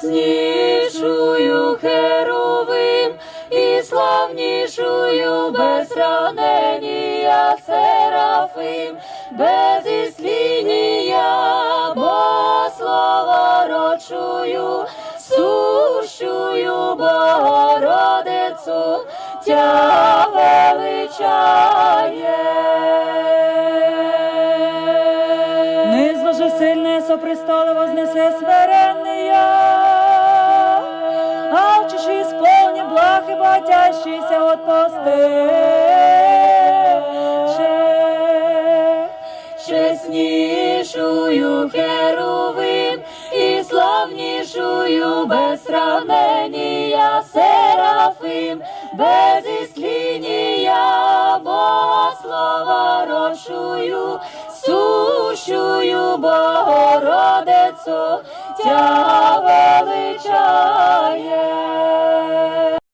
Прекраснішую херовим і славнішую без ранення серафим, без ісління, бо слава рочую, сущую Богородицю, тя величає. Незваже сильне, сопристало, вознесе смиренне, батящийся от чеснішую херовим і славнішую без сравнення Серафим, без ісління Бога слава рошую, сущую Богородицю, тя величає.